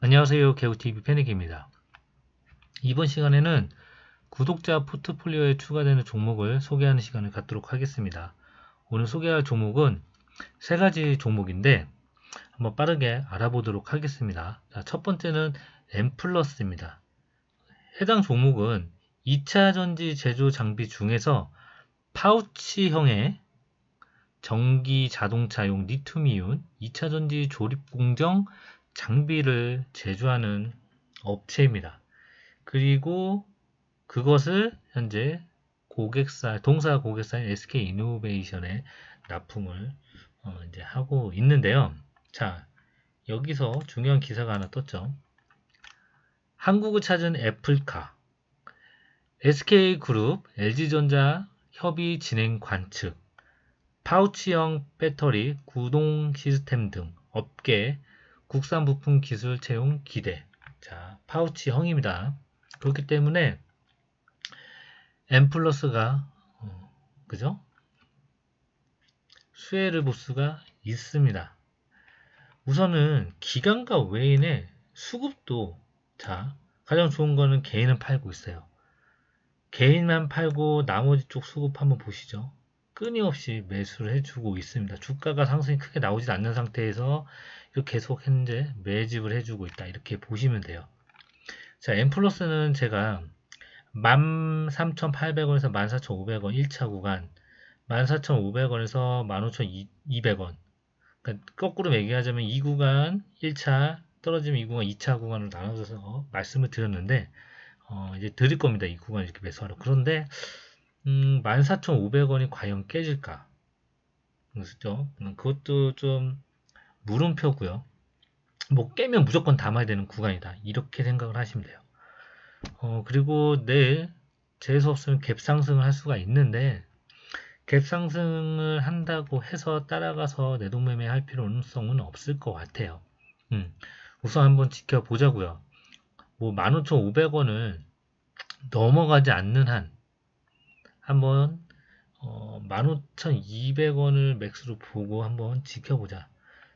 안녕하세요. 개우TV 패닉입니다. 이번 시간에는 구독자 포트폴리오에 추가되는 종목을 소개하는 시간을 갖도록 하겠습니다. 오늘 소개할 종목은 세 가지 종목인데 한번 빠르게 알아보도록 하겠습니다. 자, 첫 번째는 M+입니다. 해당 종목은 2차 전지 제조 장비 중에서 파우치형의 전기 자동차용 리튬이온 2차 전지 조립 공정 장비를 제조하는 업체입니다. 그리고 그것을 현재 고객사, 동사 고객사인 SK 이노베이션에 납품을 어, 이제 하고 있는데요. 자, 여기서 중요한 기사가 하나 떴죠. 한국을 찾은 애플카, SK그룹, LG전자 협의 진행 관측, 파우치형 배터리, 구동 시스템 등 업계 국산 부품 기술 채용 기대. 자, 파우치형입니다. 그렇기 때문에 M 플러스가 어, 그죠? 수혜를 볼 수가 있습니다. 우선은 기관과 외인의 수급도 자 가장 좋은 거는 개인은 팔고 있어요. 개인만 팔고 나머지 쪽 수급 한번 보시죠. 끊임없이 매수를 해주고 있습니다. 주가가 상승이 크게 나오지 않는 상태에서 계속 현재 매집을 해주고 있다. 이렇게 보시면 돼요. 자, M 플러스는 제가 13,800원에서 14,500원 1차 구간, 14,500원에서 15,200원. 그러니까 거꾸로 얘기하자면 이 구간 1차 떨어지면 이 구간 2차 구간으로 나눠서 말씀을 드렸는데 어, 이제 드릴 겁니다. 이 구간 이렇게 매수하러. 그런데 음, 14,500원이 과연 깨질까? 음, 그것도 좀 물음표고요. 뭐 깨면 무조건 담아야 되는 구간이다. 이렇게 생각을 하시면 돼요. 어, 그리고 내일 재수 없으면 갭 상승을 할 수가 있는데 갭 상승을 한다고 해서 따라가서 내동매매 할 필요성은 없을 것 같아요. 음, 우선 한번 지켜보자고요. 뭐 15,500원을 넘어가지 않는 한 한번 어, 15,200원을 맥스로 보고 한번 지켜보자.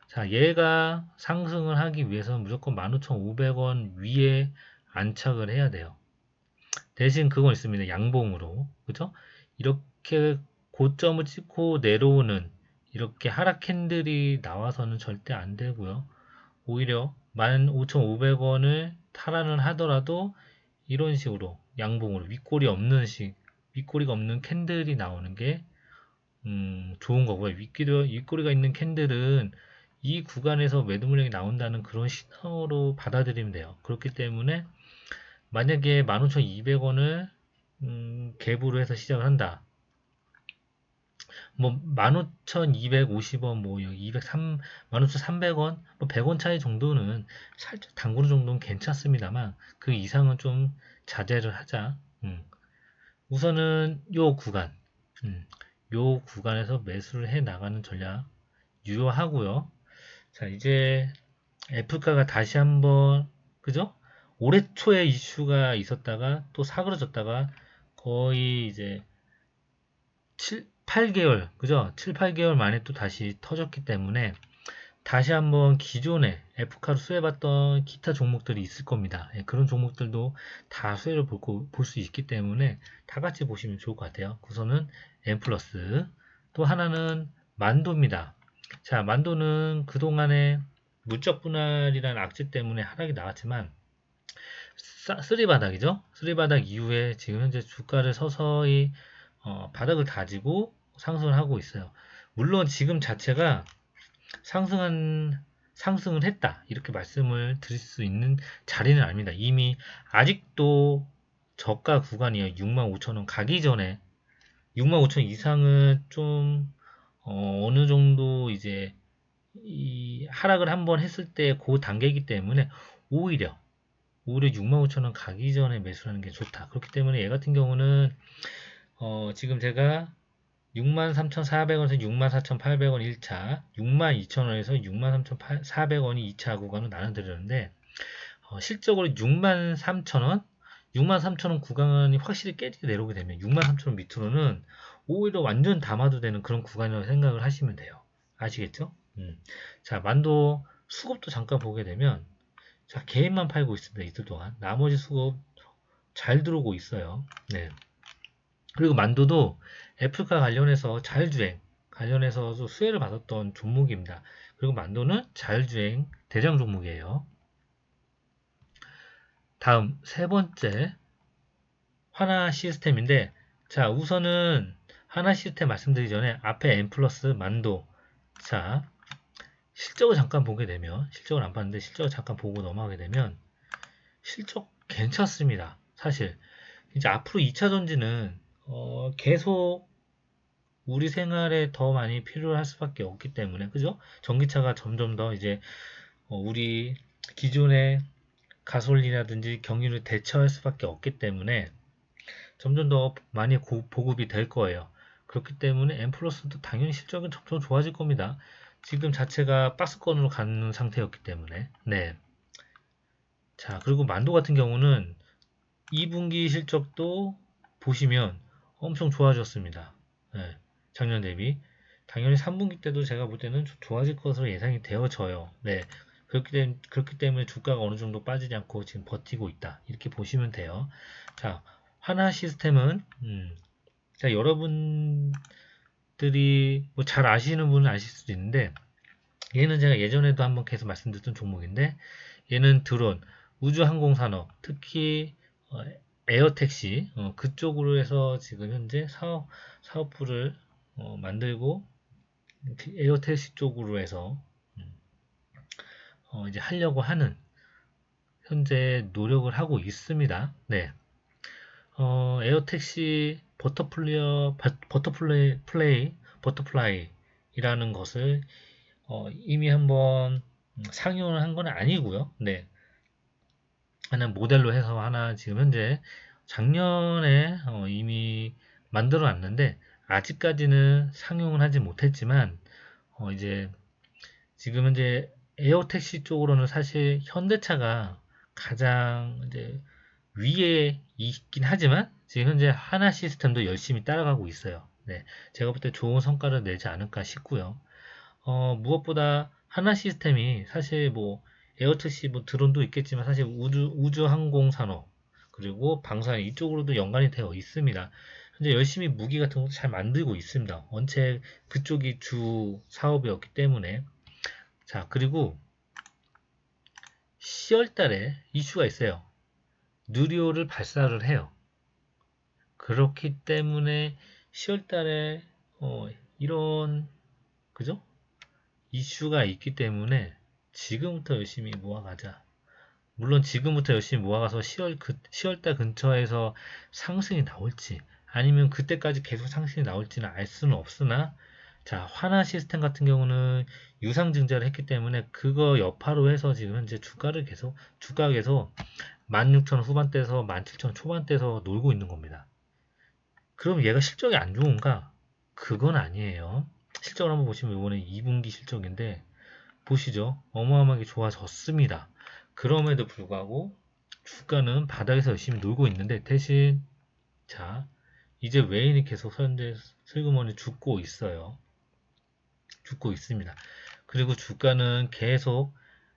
자, 얘가 상승을 하기 위해서는 무조건 15,500원 위에 안착을 해야 돼요. 대신 그건 있습니다. 양봉으로. 그죠? 이렇게 고점을 찍고 내려오는 이렇게 하락 캔들이 나와서는 절대 안 되고요. 오히려 15,500원을 탈환을 하더라도 이런 식으로 양봉으로 윗골이 없는 식, 윗꼬리가 없는 캔들이 나오는 게 음, 좋은 거고요. 윗꼬리, 윗꼬리가 있는 캔들은 이 구간에서 매도 물량이 나온다는 그런 신호로 받아들이면 돼요. 그렇기 때문에 만약에 15,200원을 음, 갭으로 해서 시작을 한다. 뭐 15,250원, 뭐 203, 15,300원, 뭐 100원 차이 정도는 살짝 당구는 정도는 괜찮습니다만 그 이상은 좀 자제를 하자. 음. 우선은 요 구간, 음, 요 구간에서 매수를 해 나가는 전략 유효하고요. 자, 이제 애플가가 다시 한번 그죠? 올해 초에 이슈가 있었다가 또 사그러졌다가 거의 이제 7, 8개월, 그죠? 7, 8개월 만에 또 다시 터졌기 때문에 다시 한번 기존에 F카로 수혜받던 기타 종목들이 있을 겁니다. 예, 그런 종목들도 다 수혜를 볼 수 있기 때문에 다 같이 보시면 좋을 것 같아요. 우선은 M 플러스 또 하나는 만도입니다. 자, 만도는 그동안에 물적 분할이라는 악재 때문에 하락이 나왔지만 쓰리바닥이죠. 쓰리바닥 이후에 지금 현재 주가를 서서히 어, 바닥을 다지고 상승을 하고 있어요. 물론 지금 자체가 상승한 상승을 했다 이렇게 말씀을 드릴 수 있는 자리는 아닙니다. 이미 아직도 저가 구간이에요. 65,000원 가기 전에 65,000원 이상은 좀 어, 느 정도 이제 이 하락을 한번 했을 때 그 단계이기 때문에 오히려 오히려 65,000원 가기 전에 매수하는 게 좋다. 그렇기 때문에 얘 같은 경우는 어, 지금 제가 63,400원에서 64,800원 1차, 62,000원에서 63,400원이 2차 구간으로 나눠드렸는데 어, 실적으로 63,000원, 63,000원 구간이 확실히 깨지게 내려오게 되면 63,000원 밑으로는 오히려 완전 담아도 되는 그런 구간이라고 생각을 하시면 돼요. 아시겠죠? 음. 자, 만도 수급도 잠깐 보게 되면 자, 개인만 팔고 있습니다. 이틀 동안. 나머지 수급 잘 들어오고 있어요. 네. 그리고 만도도 애플카 관련해서 자율주행 관련해서도 수혜를 받았던 종목입니다. 그리고 만도는 자율주행 대장 종목이에요. 다음 세 번째 하나 시스템인데 자 우선은 하나 시스템 말씀드리기 전에 앞에 M 플러스 만도 자 실적을 잠깐 보게 되면 실적을 안 봤는데 실적을 잠깐 보고 넘어가게 되면 실적 괜찮습니다. 사실 이제 앞으로 2차 전지는 어, 계속 우리 생활에 더 많이 필요할 수밖에 없기 때문에 그죠? 전기차가 점점 더 이제 어, 우리 기존의 가솔린이라든지 경유를 대처할 수밖에 없기 때문에 점점 더 많이 고, 보급이 될 거예요. 그렇기 때문에 M 플러스도 당연히 실적은 점점 좋아질 겁니다. 지금 자체가 박스권으로 가는 상태였기 때문에 네. 자 그리고 만도 같은 경우는 2분기 실적도 보시면 엄청 좋아졌습니다. 네. 작년 대비 당연히 3분기 때도 제가 볼 때는 좀 좋아질 것으로 예상이 되어져요. 네. 그렇기, 때문에, 그렇기 때문에 주가가 어느 정도 빠지지 않고 지금 버티고 있다. 이렇게 보시면 돼요. 자, 하나 시스템은 음, 자, 여러분들이 뭐 잘 아시는 분은 아실 수도 있는데 얘는 제가 예전에도 한번 계속 말씀드렸던 종목인데 얘는 드론, 우주항공산업, 특히 어, 에어택시 어, 그쪽으로 해서 지금 현재 사업 사업부를 어, 만들고 에어택시 쪽으로 해서 음, 어, 이제 하려고 하는 현재 노력을 하고 있습니다. 네. 어, 에어택시 버터플레이어 버터플레이 플레이 버터플라이라는 것을 어, 이미 한번 상용을 한 건 아니고요. 네. 하나 모델로 해서 하나 지금 현재 작년에 어, 이미 만들어 놨는데 아직까지는 상용은 하지 못했지만 어, 이제 지금 현재 에어택시 쪽으로는 사실 현대차가 가장 이제 위에 있긴 하지만 지금 현재 하나 시스템도 열심히 따라가고 있어요. 네, 제가 볼 때 좋은 성과를 내지 않을까 싶고요. 어, 무엇보다 하나 시스템이 사실 뭐 에어택시 뭐 드론도 있겠지만 사실 우주 우주 항공 산업 그리고 방산 이쪽으로도 연관이 되어 있습니다. 현재 열심히 무기 같은 것도 잘 만들고 있습니다. 원체 그쪽이 주 사업이었기 때문에 자 그리고 10월 달에 이슈가 있어요. 누리호를 발사를 해요. 그렇기 때문에 10월 달에 어, 이런 그죠? 이슈가 있기 때문에 지금부터 열심히 모아가자. 물론 지금부터 열심히 모아가서 10월 그 10월달 근처에서 상승이 나올지 아니면 그때까지 계속 상승이 나올지는 알 수는 없으나 자 화나 시스템 같은 경우는 유상증자를 했기 때문에 그거 여파로 해서 지금 현재 주가를 계속 계속 16,000원 후반대에서 17,000원 초반대에서 놀고 있는 겁니다. 그럼 얘가 실적이 안 좋은가? 그건 아니에요. 실적을 한번 보시면 이번에 2분기 실적인데 보시죠. 어마어마하게 좋아졌습니다. 그럼에도 불구하고 주가는 바닥에서 열심히 놀고 있는데 대신 자 이제 외인이 계속 현재 슬그머니 죽고 있어요. 죽고 있습니다. 그리고 주가는 계속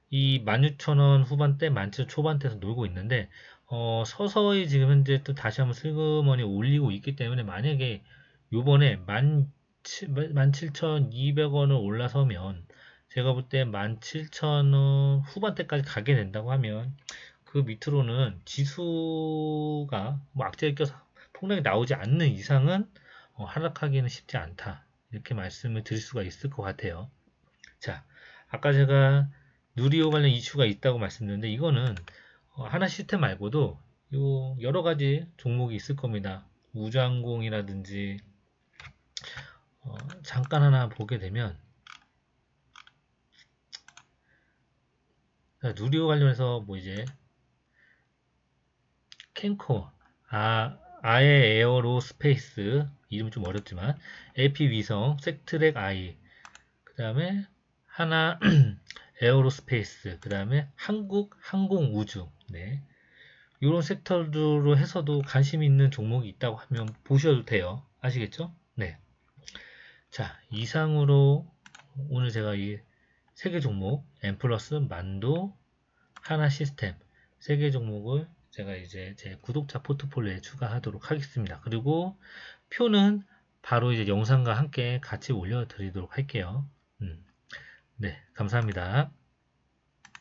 이 16,000원 후반대, 17,000원 초반대에서 놀고 있는데 어, 서서히 지금 현재 또 다시 한번 슬그머니 올리고 있기 때문에 만약에 요번에 17,200원을 올라서면 제가 볼 때 17,000원 후반대까지 가게 된다고 하면 그 밑으로는 지수가 뭐 악재를 껴서 폭락이 나오지 않는 이상은 어, 하락하기는 쉽지 않다. 이렇게 말씀을 드릴 수가 있을 것 같아요. 자, 아까 제가 누리호 관련 이슈가 있다고 말씀드렸는데 이거는 어, 하나 시스템 말고도 요 여러 가지 종목이 있을 겁니다. 우주항공이라든지 어, 잠깐 하나 보게 되면 누리호 관련해서 뭐 이제 캠코 아 아예 에어로 스페이스 이름 좀 어렵지만 AP 위성 섹트렉 아이 그 다음에 하나 에어로 스페이스 그 다음에 한국 항공 우주. 네. 이런 섹터로 해서도 관심 있는 종목이 있다고 하면 보셔도 돼요. 아시겠죠? 네. 자 이상으로 오늘 제가 이 세 개 종목 M 플러스 만도 하나 시스템 세 개 종목을 제가 이제 제 구독자 포트폴리오에 추가하도록 하겠습니다. 그리고 표는 바로 이제 영상과 함께 같이 올려드리도록 할게요. 음, 네, 감사합니다.